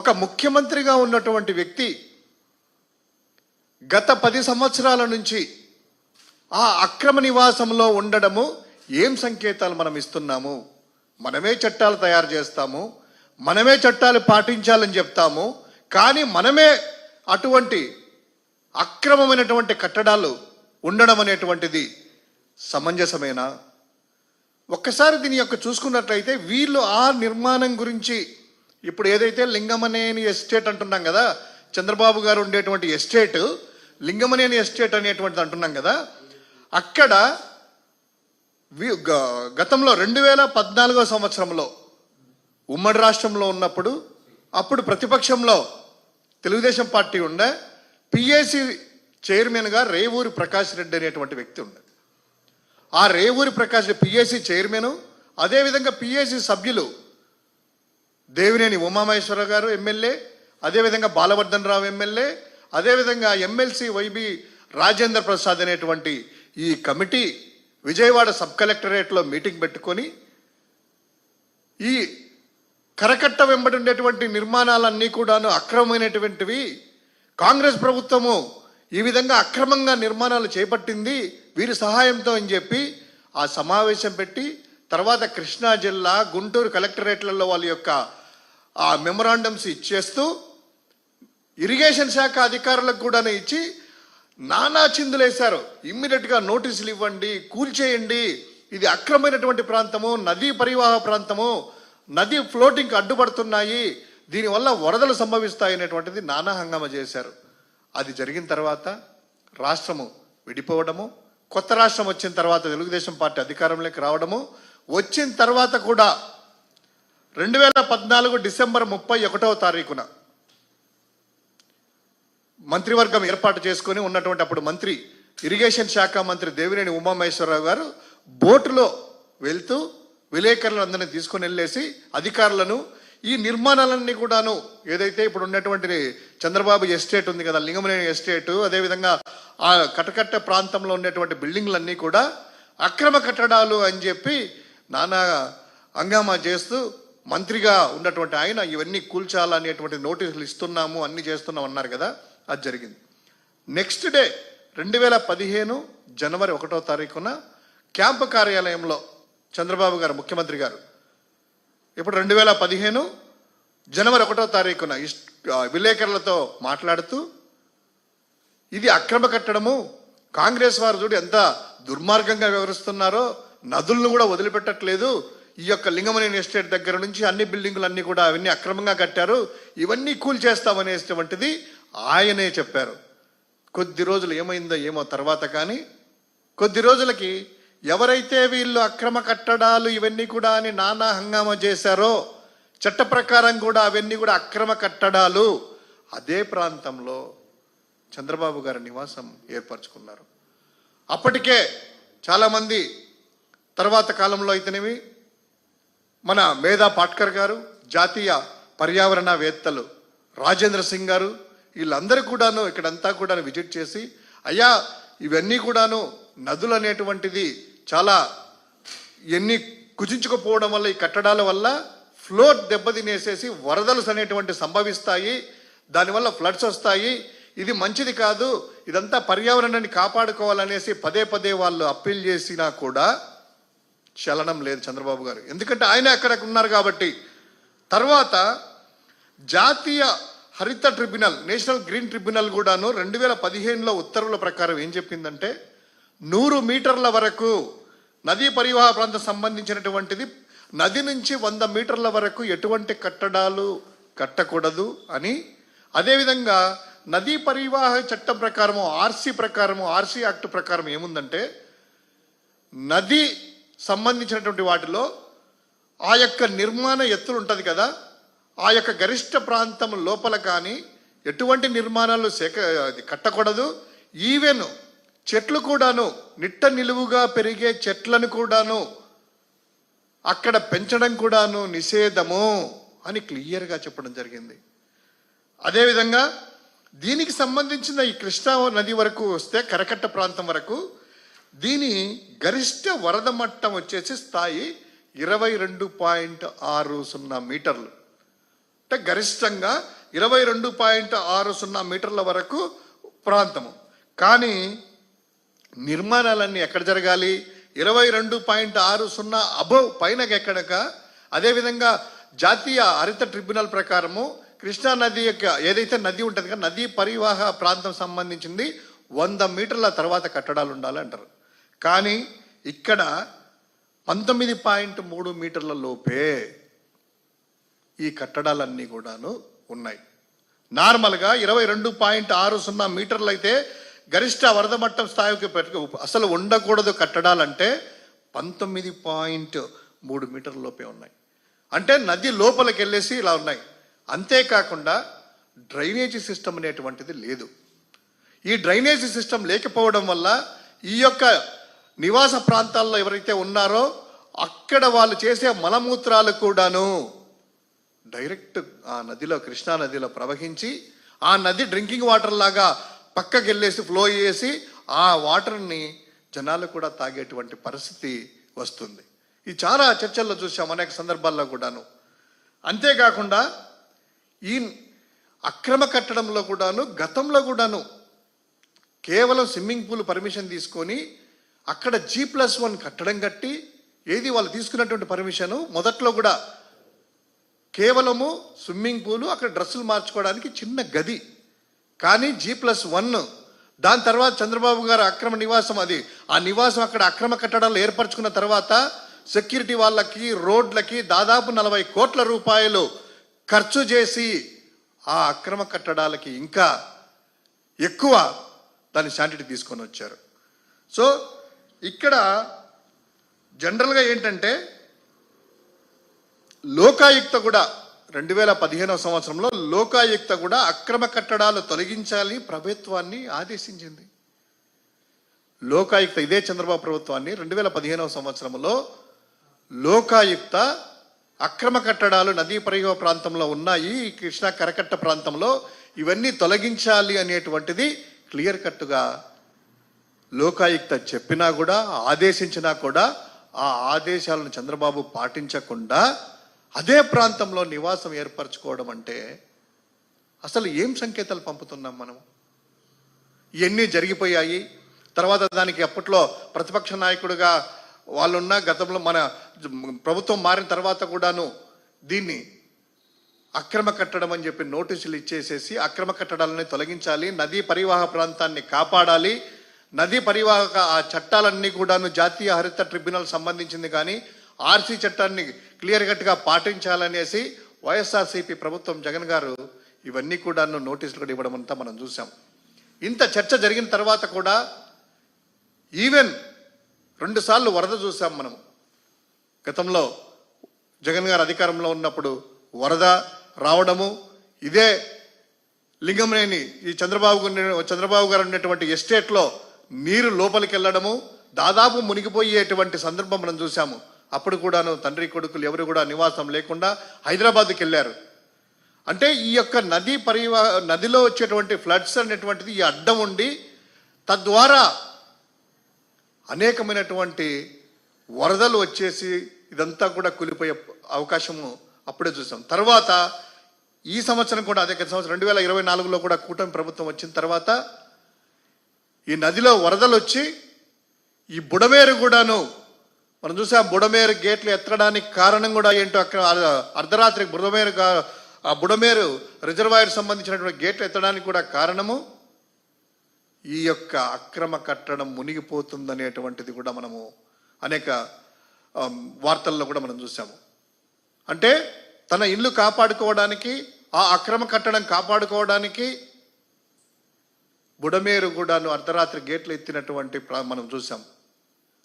ఒక ముఖ్యమంత్రిగా ఉన్నటువంటి వ్యక్తి గత పది సంవత్సరాల నుంచి ఆ అక్రమ నివాసంలో ఉండడము ఏం సంకేతాలు మనం ఇస్తున్నాము? మనమే చట్టాలు తయారు చేస్తాము మనమే చట్టాలు పాటించాలని చెప్తాము కానీ మనమే అటువంటి అక్రమమైనటువంటి కట్టడాలు ఉండడం అనేటువంటిది సమంజసమేనా? ఒక్కసారి దీని యొక్క చూసుకున్నట్లయితే వీళ్ళు ఆ నిర్మాణం గురించి ఇప్పుడు ఏదైతే లింగమనేని ఎస్టేట్ అంటున్నాం కదా చంద్రబాబు గారు ఉండేటువంటి ఎస్టేట్ లింగమనేని ఎస్టేట్ అనేటువంటిది అంటున్నాం కదా అక్కడ వి- గ- గతంలో రెండు వేల పద్నాలుగో సంవత్సరంలో ఉమ్మడి రాష్ట్రంలో ఉన్నప్పుడు అప్పుడు ప్రతిపక్షంలో తెలుగుదేశం పార్టీ ఉండే పిఏసి చైర్మన్గా రేవూరి ప్రకాష్ రెడ్డి అనేటువంటి వ్యక్తి ఉండే. ఆ రేవూరి ప్రకాష్ పిఏసి చైర్మన్ అదేవిధంగా పిఏసి సభ్యులు దేవినేని ఉమామహేశ్వర గారు ఎమ్మెల్యే అదేవిధంగా బాలవర్ధన్ రావు ఎమ్మెల్యే అదేవిధంగా ఎమ్మెల్సీ వైబి రాజేంద్ర ప్రసాద్ అనేటువంటి ఈ కమిటీ విజయవాడ సబ్ కలెక్టరేట్లో మీటింగ్ పెట్టుకొని ఈ కరకట్ట వెంబడి ఉండేటువంటి నిర్మాణాలన్నీ కూడాను అక్రమమైనటువంటివి. కాంగ్రెస్ ప్రభుత్వము ఈ విధంగా అక్రమంగా నిర్మాణాలు చేపట్టింది. వీరి సహాయంతో అని చెప్పి ఆ సమావేశం పెట్టి తర్వాత కృష్ణా జిల్లా గుంటూరు కలెక్టరేట్లలో వాళ్ళ యొక్క ఆ మెమరాండమ్స్ ఇచ్చేస్తూ ఇరిగేషన్ శాఖ అధికారులకు కూడా ఇచ్చి నానా చిందులేశారు. ఇమ్మీడియట్గా నోటీసులు ఇవ్వండి కూల్చేయండి. ఇది అక్రమైనటువంటి ప్రాంతము నదీ పరివాహ ప్రాంతము నది ఫ్లోటింగ్కి అడ్డుపడుతున్నాయి. దీనివల్ల వరదలు సంభవిస్తాయి అనేటువంటిది నానా హంగామా చేశారు. అది జరిగిన తర్వాత రాష్ట్రము విడిపోవడము కొత్త రాష్ట్రం వచ్చిన తర్వాత తెలుగుదేశం పార్టీ అధికారంలోకి రావడము వచ్చిన తర్వాత కూడా రెండు వేల పద్నాలుగు డిసెంబర్ ముప్పై ఒకటవ తారీఖున మంత్రివర్గం ఏర్పాటు చేసుకుని ఉన్నటువంటి అప్పుడు మంత్రి ఇరిగేషన్ శాఖ మంత్రి దేవినేని ఉమామహేశ్వరరావు గారు బోటులో వెళ్తూ విలేకరులందరినీ తీసుకుని వెళ్ళేసి అధికారులను ఈ నిర్మాణాలన్నీ కూడాను ఏదైతే ఇప్పుడు ఉన్నటువంటి చంద్రబాబు ఎస్టేట్ ఉంది కదా లింగమనేని ఎస్టేటు అదేవిధంగా ఆ కటకట్ట ప్రాంతంలో ఉన్నటువంటి బిల్డింగ్లన్నీ కూడా అక్రమ కట్టడాలు అని చెప్పి నానా హంగామా చేస్తూ మంత్రిగా ఉన్నటువంటి ఆయన ఇవన్నీ కూల్చాలనేటువంటి నోటీసులు ఇస్తున్నాము అన్ని చేస్తున్నాం అన్నారు కదా అది జరిగింది. నెక్స్ట్ డే రెండు వేల పదిహేను జనవరి ఒకటో తారీఖున క్యాంపు కార్యాలయంలో చంద్రబాబు గారు ముఖ్యమంత్రి గారు ఇప్పుడు రెండు వేల పదిహేను జనవరి ఒకటో తారీఖున ఇస్- విలేకరులతో మాట్లాడుతూ ఇది అక్రమ కట్టడము కాంగ్రెస్ వారు చూడు ఎంత దుర్మార్గంగా వివరిస్తున్నారో నదులను కూడా వదిలిపెట్టట్లేదు ఈ యొక్క లింగమనేని ఎస్టేట్ దగ్గర నుంచి అన్ని బిల్డింగులు అన్నీ కూడా అవన్నీ అక్రమంగా కట్టారు. ఇవన్నీ కూల్ చేస్తామనేటువంటిది ఆయనే చెప్పారు. కొద్ది రోజులు ఏమైందో ఏమో తర్వాత కానీ కొద్ది రోజులకి ఎవరైతే వీళ్ళు అక్రమ కట్టడాలు ఇవన్నీ కూడా అని నానా హంగామా చేశారో చట్ట ప్రకారం కూడా అవన్నీ కూడా అక్రమ కట్టడాలు అదే ప్రాంతంలో చంద్రబాబు గారి నివాసం ఏర్పరచుకున్నారు. అప్పటికే చాలామంది తర్వాత కాలంలో అయితేనేమి మన మేధా పాట్కర్ గారు జాతీయ పర్యావరణవేత్తలు రాజేంద్ర సింగ్ గారు వీళ్ళందరూ కూడాను ఇక్కడంతా కూడా విజిట్ చేసి అయ్యా ఇవన్నీ కూడాను నదులు అనేటువంటిది చాలా ఎన్ని కుచించుకుపోవడం వల్ల ఈ కట్టడాల వల్ల ఫ్లోట్ దెబ్బతినేసేసి వరదలు అనేటువంటి సంభవిస్తాయి దానివల్ల ఫ్లడ్స్ వస్తాయి. ఇది మంచిది కాదు ఇదంతా పర్యావరణాన్ని కాపాడుకోవాలనేసి పదే పదే వాళ్ళు అప్పీల్ చేసినా కూడా చలనం లేదు చంద్రబాబు గారు. ఎందుకంటే ఆయన ఎక్కడ ఉన్నారు కాబట్టి. తర్వాత జాతీయ హరిత ట్రిబ్యునల్ నేషనల్ గ్రీన్ ట్రిబ్యునల్ కూడాను రెండు వేల పదిహేనులో ఉత్తర్వుల ప్రకారం ఏం చెప్పిందంటే నూరు మీటర్ల వరకు నదీ పరివాహ ప్రాంతం సంబంధించినటువంటిది నది నుంచి వంద మీటర్ల వరకు ఎటువంటి కట్టడాలు కట్టకూడదు అని. అదేవిధంగా నదీ పరివాహ చట్టం ప్రకారము ఆర్సీ ప్రకారము ఆర్సీ యాక్ట్ ప్రకారం ఏముందంటే నది సంబంధించినటువంటి వాటిలో ఆ యొక్క నిర్మాణ ఎత్తులు ఉంటుంది కదా ఆ యొక్క గరిష్ట ప్రాంతం లోపల కానీ ఎటువంటి నిర్మాణాలు సేక కట్టకూడదు. ఈవెన్ చెట్లు కూడాను నిట్ట నిలువుగా పెరిగే చెట్లను కూడాను అక్కడ పెంచడం కూడాను నిషేధము అని క్లియర్గా చెప్పడం జరిగింది. అదేవిధంగా దీనికి సంబంధించిన ఈ కృష్ణా నది వరకు వస్తే కరకట్ట ప్రాంతం వరకు దీని గరిష్ట వరద మట్టం వచ్చేసి స్థాయి ఇరవై రెండు పాయింట్ ఆరు సున్నా మీటర్లు. అంటే గరిష్టంగా ఇరవై రెండు పాయింట్ ఆరు సున్నా మీటర్ల వరకు ప్రాంతము. కానీ నిర్మాణాలన్నీ ఎక్కడ జరగాలి? ఇరవై రెండు పాయింట్ ఆరు సున్నా అబవ్ పైన ఎక్కడక? అదేవిధంగా జాతీయ హరిత ట్రిబ్యునల్ ప్రకారము కృష్ణా నది యొక్క ఏదైతే నది ఉంటుంది కదా నదీ పరివాహ ప్రాంతం సంబంధించింది వంద మీటర్ల తర్వాత కట్టడాలు ఉండాలి అంటారు కానీ ఇక్కడ పంతొమ్మిది పాయింట్ మూడు మీటర్ల లోపే ఈ కట్టడాలన్నీ కూడాను ఉన్నాయి. నార్మల్గా ఇరవై రెండు పాయింట్ ఆరు సున్నా మీటర్లు అయితే గరిష్ట వరద మట్టం స్థాయికి అసలు ఉండకూడదు కట్టడాలంటే పంతొమ్మిది పాయింట్ మూడు మీటర్ల లోపే ఉన్నాయి. అంటే నది లోపలికి వెళ్ళేసి ఇలా ఉన్నాయి. అంతేకాకుండా డ్రైనేజీ సిస్టమ్ అనేటువంటిది లేదు. ఈ డ్రైనేజీ సిస్టమ్ లేకపోవడం వల్ల ఈ యొక్క నివాస ప్రాంతాల్లో ఎవరైతే ఉన్నారో అక్కడ వాళ్ళు చేసే మలమూత్రాలు కూడాను డైరెక్ట్ ఆ నదిలో కృష్ణా నదిలో ప్రవహించి ఆ నది డ్రింకింగ్ వాటర్ లాగా పక్కకి వెళ్ళేసి ఫ్లో చేసి ఆ వాటర్ని జనాలు కూడా తాగేటువంటి పరిస్థితి వస్తుంది. ఈ చాలా చర్చల్లో చూసాం అనేక సందర్భాల్లో కూడాను. అంతేకాకుండా ఈ అక్రమ కట్టడంలో కూడాను గతంలో కూడాను కేవలం స్విమ్మింగ్ పూల్ పర్మిషన్ తీసుకొని అక్కడ జీ ప్లస్ వన్ కట్టడం కట్టి ఏది వాళ్ళు తీసుకున్నటువంటి పర్మిషను మొదట్లో కూడా కేవలము స్విమ్మింగ్ పూలు అక్కడ డ్రెస్సులు మార్చుకోవడానికి చిన్న గది. కానీ జీ ప్లస్ వన్ దాని తర్వాత చంద్రబాబు గారు అక్రమ నివాసం అది ఆ నివాసం అక్కడ అక్రమ కట్టడాలు ఏర్పరచుకున్న తర్వాత సెక్యూరిటీ వాళ్ళకి రోడ్లకి దాదాపు నలభై కోట్ల రూపాయలు ఖర్చు చేసి ఆ అక్రమ కట్టడాలకి ఇంకా ఎక్కువ దాని శాంటిటీ తీసుకొని వచ్చారు. సో ఇక్కడ జనరల్గా ఏంటంటే లోకాయుక్త కూడా రెండు వేల పదిహేనవ సంవత్సరంలో లోకాయుక్త కూడా అక్రమ కట్టడాలు తొలగించాలి ప్రభుత్వాన్ని ఆదేశించింది. లోకాయుక్త ఇదే చంద్రబాబు ప్రభుత్వాన్ని రెండు వేల పదిహేనవ సంవత్సరంలో లోకాయుక్త అక్రమ కట్టడాలు నదీ పరివాహ ప్రాంతంలో ఉన్నాయి కృష్ణా కరకట్ట ప్రాంతంలో ఇవన్నీ తొలగించాలి అనేటువంటిది క్లియర్ కట్టుగా లోకాయుక్త చెప్పినా కూడా ఆదేశించినా కూడా ఆ ఆదేశాలను చంద్రబాబు పాటించకుండా అదే ప్రాంతంలో నివాసం ఏర్పరచుకోవడం అంటే అసలు ఏం సంకేతాలు పంపుతున్నాం మనం? ఇవన్నీ జరిగిపోయాయి? తర్వాత దానికి అప్పట్లో ప్రతిపక్ష నాయకుడిగా వాళ్ళున్న గతంలో మన ప్రభుత్వం మారిన తర్వాత కూడాను దీన్ని అక్రమ కట్టడం అని చెప్పి నోటీసులు ఇచ్చేసేసి అక్రమ కట్టడాలని తొలగించాలి నదీ పరివాహ ప్రాంతాన్ని కాపాడాలి నదీ పరివాహక ఆ చట్టాలన్నీ కూడాను జాతీయ హరిత ట్రిబ్యునల్ సంబంధించింది కానీ ఆర్సీ చట్టాన్ని క్లియర్ కట్గా పాటించాలనేసి వైఎస్ఆర్సీపీ ప్రభుత్వం జగన్ గారు ఇవన్నీ కూడాను నోటీసులు కూడా ఇవ్వడం అంతా మనం చూసాం ఇంత చర్చ జరిగిన తర్వాత కూడా ఈవెన్ రెండుసార్లు వరద చూసాం మనం. గతంలో జగన్ గారు అధికారంలో ఉన్నప్పుడు వరద రావడము ఇదే లింగంనేని ఈ చంద్రబాబు చంద్రబాబు గారు ఉన్నటువంటి ఎస్టేట్లో నీరు లోపలికి వెళ్ళడము దాదాపు మునిగిపోయేటువంటి సందర్భం మనం చూసాము అప్పుడు కూడాను తండ్రి కొడుకులు ఎవరు కూడా నివాసం లేకుండా హైదరాబాద్కి వెళ్ళారు అంటే ఈ యొక్క నదీ పరివా నదిలో వచ్చేటువంటి ఫ్లడ్స్ అనేటువంటిది ఈ అడ్డం ఉండి తద్వారా అనేకమైనటువంటి వరదలు వచ్చేసి ఇదంతా కూడా కూలిపోయే అవకాశము అప్పుడే చూసాం. తర్వాత ఈ సంవత్సరం కూడా అదే సంవత్సరం రెండు వేల ఇరవై నాలుగులో కూడా కూటమి ప్రభుత్వం వచ్చిన తర్వాత ఈ నదిలో వరదలు వచ్చి ఈ బుడమేరు కూడాను మనం చూసాం బుడమేరు గేట్లు ఎత్తడానికి కారణం కూడా ఏంటో అక్కడ అర్ధరాత్రి బుడమేరు ఆ బుడమేరు రిజర్వాయర్ సంబంధించినటువంటి గేట్లు ఎత్తడానికి కూడా కారణము ఈ యొక్క అక్రమ కట్టడం మునిగిపోతుందనేటువంటిది కూడా మనము అనేక వార్తల్లో కూడా మనం చూసాము. అంటే తన ఇల్లు కాపాడుకోవడానికి ఆ అక్రమ కట్టడం కాపాడుకోవడానికి బుడమేరు కూడాను అర్ధరాత్రి గేట్లు ఎత్తినటువంటి మనం చూసాం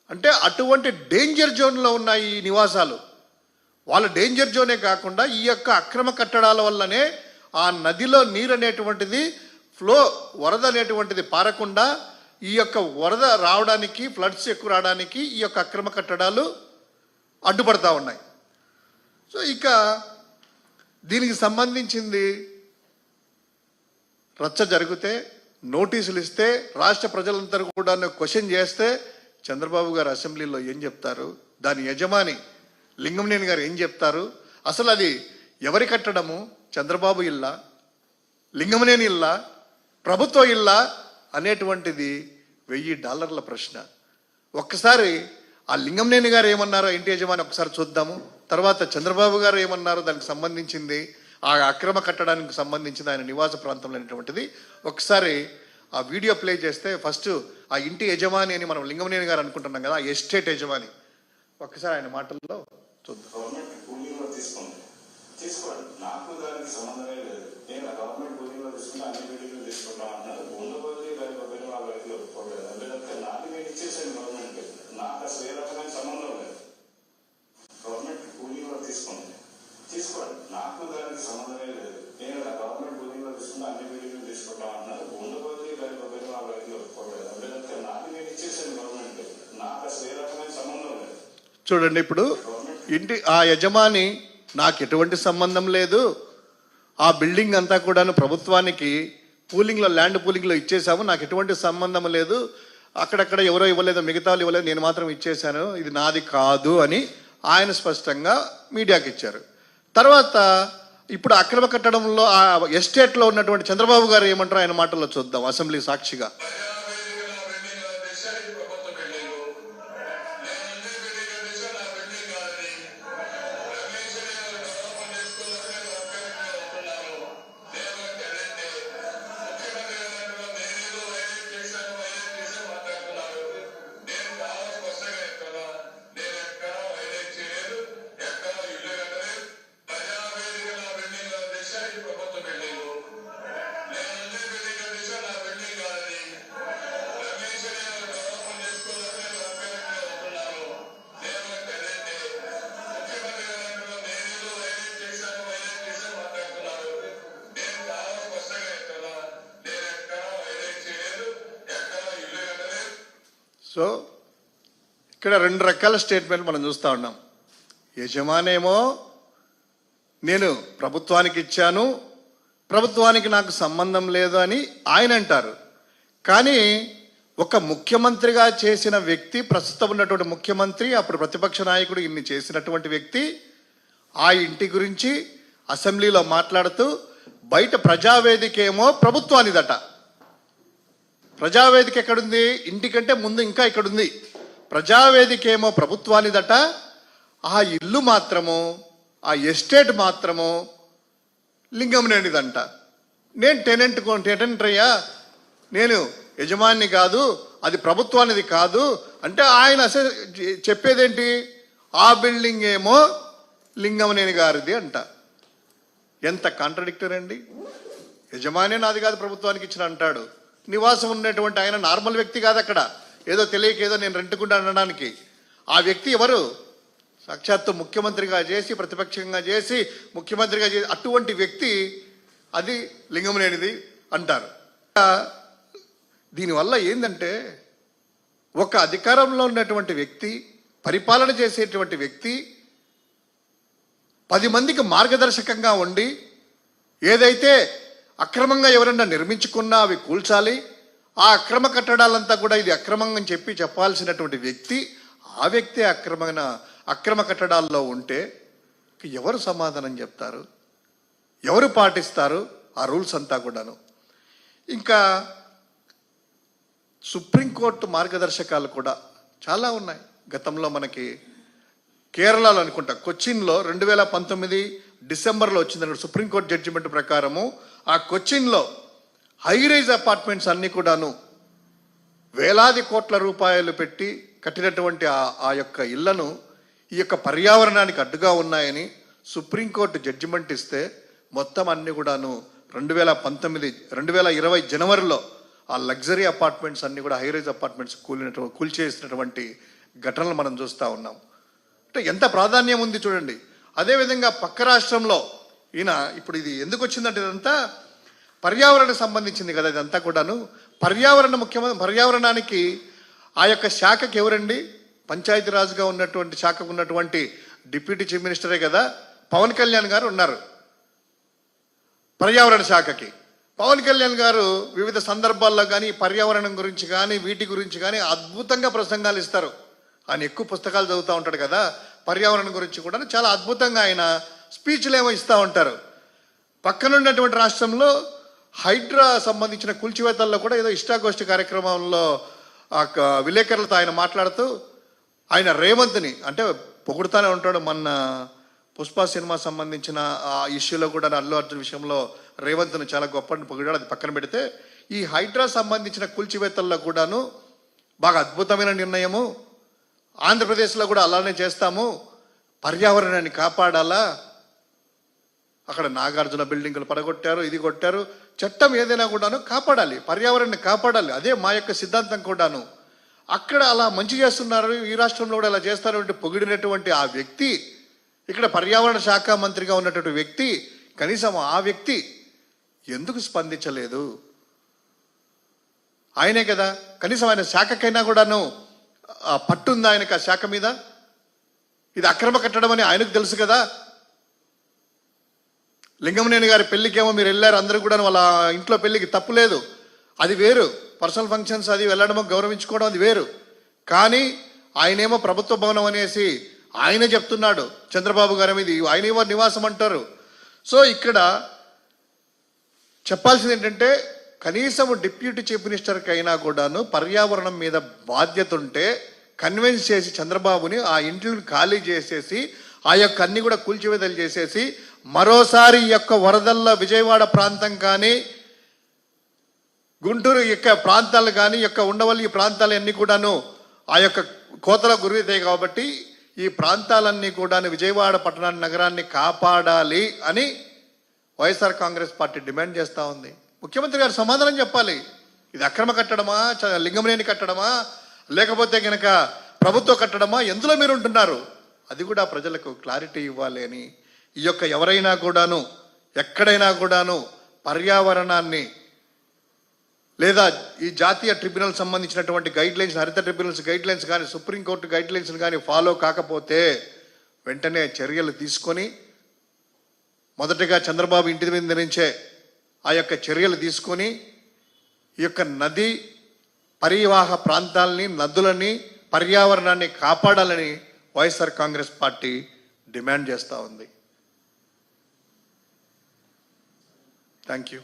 అంటే అటువంటి డేంజర్ జోన్లో ఉన్నాయి ఈ నివాసాలు వాళ్ళ డేంజర్ జోనే కాకుండా ఈ యొక్క అక్రమ కట్టడాల వల్లనే ఆ నదిలో నీరు అనేటువంటిది ఫ్లో వరద అనేటువంటిది పారకుండా ఈ యొక్క వరద రావడానికి ఫ్లడ్స్ ఎక్కువ రావడానికి ఈ యొక్క అక్రమ కట్టడాలు అడ్డుపడతా ఉన్నాయి. సో ఇక దీనికి సంబంధించింది రచ్చ జరిగితే నోటీసులు ఇస్తే రాష్ట్ర ప్రజలందరూ కూడా క్వశ్చన్ చేస్తే చంద్రబాబు గారు అసెంబ్లీలో ఏం చెప్తారు? దాని యజమాని లింగంనేని గారు ఏం చెప్తారు? అసలు అది ఎవరి కట్టడము? చంద్రబాబు ఇల్లా? లింగమనేని ఇల్లా? ప్రభుత్వ ఇల్లా? అనేటువంటిది వెయ్యి డాలర్ల ప్రశ్న. ఒక్కసారి ఆ లింగంనేని గారు ఏమన్నారో ఇంటి యజమాని ఒకసారి చూద్దాము. తర్వాత చంద్రబాబు గారు ఏమన్నారో దానికి సంబంధించింది. ఆ అక్రమ కట్టడానికి సంబంధించిన ఆయన నివాస ప్రాంతంలో అనేటువంటిది ఒకసారి ఆ వీడియో ప్లే చేస్తే ఫస్ట్ ఆ ఇంటి యజమాని అని మనం లింగమనేని గారు అనుకుంటున్నాం కదా ఆ ఎస్టేట్ యజమాని. ఒకసారి ఆయన మాటల్లో చూద్దాం. నాకు దానికి సంబంధమే లేదు. నేను గవర్నమెంట్ అన్ని బిల్డింగ్లు తీసుకుంటాం అన్నారు. దాని పక్కన ఒప్పుకోలేదు. నాకు నేను ఇచ్చేసాను గవర్నమెంట్ నాకు అసలు ఏ రకమైన సంబంధం లేదు గవర్నమెంట్ కూలీలో తీసుకోండి తీసుకోండి నాకు దానికి సంబంధమే లేదు నేను ఆ గవర్నమెంట్ కూలీలో తీసుకుంటే అన్ని బిల్డింగ్లు తీసుకుంటాం అన్నారు ఉండబోతే దాని పక్కన వాళ్ళ వ్యక్తులు ఒప్పుకోలేదు అంటే తప్ప నాకు నేను ఇచ్చేసాను గవర్నమెంట్ నాకు అసలు ఏ రకమైన సంబంధం లేదు చూడండి ఇప్పుడు ఇంటి ఆ యజమాని నాకు ఎటువంటి సంబంధం లేదు. ఆ బిల్డింగ్ అంతా కూడాను ప్రభుత్వానికి పూలింగ్లో ల్యాండ్ పూలింగ్లో ఇచ్చేసాము నాకు ఎటువంటి సంబంధం లేదు. అక్కడక్కడ ఎవరో ఇవ్వలేదు మిగతా ఇవ్వలేదు నేను మాత్రం ఇచ్చేశాను. ఇది నాది కాదు అని ఆయన స్పష్టంగా మీడియాకి ఇచ్చారు. తర్వాత ఇప్పుడు అక్రమ కట్టడంలో ఆ ఎస్టేట్లో ఉన్నటువంటి చంద్రబాబు గారు ఏమంటారు ఆయన మాటల్లో చూద్దాం అసెంబ్లీ సాక్షిగా. సో ఇక్కడ రెండు రకాల స్టేట్మెంట్ మనం చూస్తూ ఉన్నాం. యజమానేమో నేను ప్రభుత్వానికి ఇచ్చాను ప్రభుత్వానికి నాకు సంబంధం లేదు అని ఆయన అంటారు. కానీ ఒక ముఖ్యమంత్రిగా చేసిన వ్యక్తి ప్రస్తుతం ఉన్నటువంటి ముఖ్యమంత్రి అప్పుడు ప్రతిపక్ష నాయకుడు ఇన్ని చేసినటువంటి వ్యక్తి ఆ ఇంటి గురించి అసెంబ్లీలో మాట్లాడుతూ బయట ప్రజావేదిక ఏమో ప్రభుత్వానిదట. ప్రజావేదిక ఎక్కడుంది? ఇంటికంటే ముందు ఇంకా ఇక్కడుంది ప్రజావేదిక ఏమో ప్రభుత్వానిదట ఆ ఇల్లు మాత్రము ఆ ఎస్టేట్ మాత్రము లింగంనేనిదంట నేను టెనెంట్ టెనెంట్ అయ్యా. నేను యజమాని కాదు అది ప్రభుత్వానిది కాదు అంటే ఆయన అసలు చెప్పేదేంటి? ఆ బిల్డింగ్ ఏమో లింగమనేని గారిది అంట. ఎంత కాంట్రడిక్టర్ అండి? యజమాని నాది కాదు ప్రభుత్వానికి ఇచ్చిన అంటాడు. నివాసం ఉన్నటువంటి ఆయన నార్మల్ వ్యక్తి కాదు అక్కడ. ఏదో తెలియక ఏదో నేను రెంటుకుంటా అనడానికి. ఆ వ్యక్తి ఎవరు? సాక్షాత్తు ముఖ్యమంత్రిగా చేసి ప్రతిపక్షంగా చేసి ముఖ్యమంత్రిగా చేసి అటువంటి వ్యక్తి అది లింగం లేనిది అంటారు. దీనివల్ల ఏంటంటే ఒక అధికారంలో ఉన్నటువంటి వ్యక్తి పరిపాలన చేసేటువంటి వ్యక్తి పది మందికి మార్గదర్శకంగా ఉండి ఏదైతే అక్రమంగా ఎవరన్నా నిర్మించుకున్నా అవి కూల్చాలి. ఆ అక్రమ కట్టడాలంతా కూడా ఇది అక్రమంగా అని చెప్పి చెప్పాల్సినటువంటి వ్యక్తి ఆ వ్యక్తి అక్రమైన అక్రమ కట్టడాల్లో ఉంటే ఎవరు సమాధానం చెప్తారు? ఎవరు పాటిస్తారు ఆ రూల్స్ అంతా కూడాను? ఇంకా సుప్రీంకోర్టు మార్గదర్శకాలు కూడా చాలా ఉన్నాయి. గతంలో మనకి కేరళలో అనుకుంటా కొచ్చిన్లో రెండు వేల పంతొమ్మిది డిసెంబర్లో వచ్చింది సుప్రీంకోర్టు జడ్జిమెంట్ ప్రకారము ఆ కొచ్చిన్లో హై రైజ్ అపార్ట్మెంట్స్ అన్నీ కూడాను వేలాది కోట్ల రూపాయలు పెట్టి కట్టినటువంటి ఆ ఆ యొక్క ఇళ్ళను ఈ యొక్క పర్యావరణానికి అడ్డుగా ఉన్నాయని సుప్రీంకోర్టు జడ్జిమెంట్ ఇస్తే మొత్తం అన్ని కూడాను రెండు వేల పంతొమ్మిది రెండు వేల ఇరవై జనవరిలో ఆ లగ్జరీ అపార్ట్మెంట్స్ అన్ని కూడా హై రైజ్ అపార్ట్మెంట్స్ కూలినటు కూల్చేసినటువంటి ఘటనలు మనం చూస్తూ ఉన్నాం. అంటే ఎంత ప్రాధాన్యం ఉంది చూడండి. అదేవిధంగా పక్క రాష్ట్రంలో ఈయన ఇప్పుడు ఇది ఎందుకు వచ్చిందంటే ఇదంతా పర్యావరణ సంబంధించింది కదా ఇదంతా కూడాను. పర్యావరణ ముఖ్యమంత్రి పర్యావరణానికి ఆ యొక్క శాఖకి ఎవరండి? పంచాయతీరాజ్గా ఉన్నటువంటి శాఖకు ఉన్నటువంటి డిప్యూటీ చీఫ్ మినిస్టరే కదా. పవన్ కళ్యాణ్ గారు ఉన్నారు. పర్యావరణ శాఖకి. పవన్ కళ్యాణ్ గారు వివిధ సందర్భాల్లో కానీ పర్యావరణం గురించి కానీ వీటి గురించి కానీ అద్భుతంగా ప్రసంగాలు ఇస్తారు. ఆయన ఎక్కువ పుస్తకాలు చదువుతూ ఉంటాడు కదా. పర్యావరణం గురించి కూడా చాలా అద్భుతంగా ఆయన స్పీచ్లు ఏమో ఇస్తూ ఉంటారు. పక్కనున్నటువంటి రాష్ట్రంలో హైడ్రా సంబంధించిన కూల్చివేతల్లో కూడా ఏదో ఇష్టాగోష్ఠి కార్యక్రమంలో ఆ క- విలేకరులతో ఆయన మాట్లాడుతూ ఆయన రేవంత్ని అంటే పొగుడుతూనే ఉంటాడు మొన్న పుష్ప సినిమా సంబంధించిన ఆ ఇష్యూలో కూడా అల్లు అర్జున్ విషయంలో రేవంత్ను చాలా గొప్ప పొగిడాడు. అది పక్కన పెడితే ఈ హైడ్రా సంబంధించిన కూల్చివేతల్లో కూడాను బాగా అద్భుతమైన నిర్ణయము. ఆంధ్రప్రదేశ్లో కూడా అలానే చేస్తాము. పర్యావరణాన్ని కాపాడాలా? అక్కడ నాగార్జున బిల్డింగులు పడగొట్టారు ఇది కొట్టారు. చట్టం ఏదైనా కూడాను కాపాడాలి పర్యావరణాన్ని కాపాడాలి. అదే మా యొక్క సిద్ధాంతం కూడాను. అక్కడ అలా మంచి చేస్తున్నారు ఈ రాష్ట్రంలో కూడా అలా చేస్తారంటే పొగిడినటువంటి ఆ వ్యక్తి ఇక్కడ పర్యావరణ శాఖ మంత్రిగా ఉన్నటువంటి వ్యక్తి కనీసం ఆ వ్యక్తి ఎందుకు స్పందించలేదు? ఆయనే కదా కనీసం ఆయన శాఖకైనా కూడాను పట్టుందా ఆయనకు ఆ శాఖ మీద? ఇది అక్రమ కట్టడం అని ఆయనకు తెలుసు కదా. లింగమనేని గారి పెళ్ళికేమో మీరు వెళ్ళారు అందరూ కూడా వాళ్ళ ఇంట్లో పెళ్ళికి తప్పు లేదు. అది వేరు. పర్సనల్ ఫంక్షన్స్ అది వెళ్ళడమో గౌరవించుకోవడం అది వేరు. కానీ ఆయనేమో ప్రభుత్వ భవనం అనేసి ఆయన చెప్తున్నాడు. చంద్రబాబు గారి మీద ఆయనేమో నివాసం అంటారు. సో ఇక్కడ చెప్పాల్సింది ఏంటంటే కనీసం డిప్యూటీ చీఫ్ మినిస్టర్కి అయినా కూడాను పర్యావరణం మీద బాధ్యత ఉంటే కన్విన్స్ చేసి చంద్రబాబుని ఆ ఇంటిని ఖాళీ చేసేసి ఆ యొక్క అన్ని కూడా కూల్చివేతలు చేసేసి మరోసారి ఈ యొక్క వరదల్లో విజయవాడ ప్రాంతం కానీ గుంటూరు యొక్క ప్రాంతాలు కానీ యొక్క ఉండవల్లి ఈ ప్రాంతాలు అన్నీ కూడాను ఆ యొక్క కోతలకు గురవుతాయి కాబట్టి ఈ ప్రాంతాలన్నీ కూడాను విజయవాడ పట్టణాన్ని నగరాన్ని కాపాడాలి అని వైఎస్ఆర్ కాంగ్రెస్ పార్టీ డిమాండ్ చేస్తూ ఉంది. ముఖ్యమంత్రి గారు సమాధానం చెప్పాలి. ఇది అక్రమ కట్టడమా చ- లింగంలేని కట్టడమా లేకపోతే కనుక ప్రభుత్వ కట్టడమా? ఎందులో మీరు ఉంటున్నారు అది కూడా ప్రజలకు క్లారిటీ ఇవ్వాలి అని ఈ యొక్క ఎవరైనా కూడాను ఎక్కడైనా కూడాను పర్యావరణాన్ని లేదా ఈ జాతీయ ట్రిబ్యునల్ సంబంధించినటువంటి గైడ్ లైన్స్ హరిత ట్రిబ్యునల్స్ గైడ్ లైన్స్ కానీ సుప్రీంకోర్టు గైడ్ లైన్స్ కానీ ఫాలో కాకపోతే వెంటనే చర్యలు తీసుకొని మొదటగా చంద్రబాబు ఇంటి మీద నుంచే ఆ యొక్క చర్యలు తీసుకొని ఈ యొక్క నది పరివాహ ప్రాంతాలని నదులని పర్యావరణాన్ని కాపాడాలని వైఎస్ఆర్ కాంగ్రెస్ పార్టీ డిమాండ్ చేస్తూ ఉంది. Thank you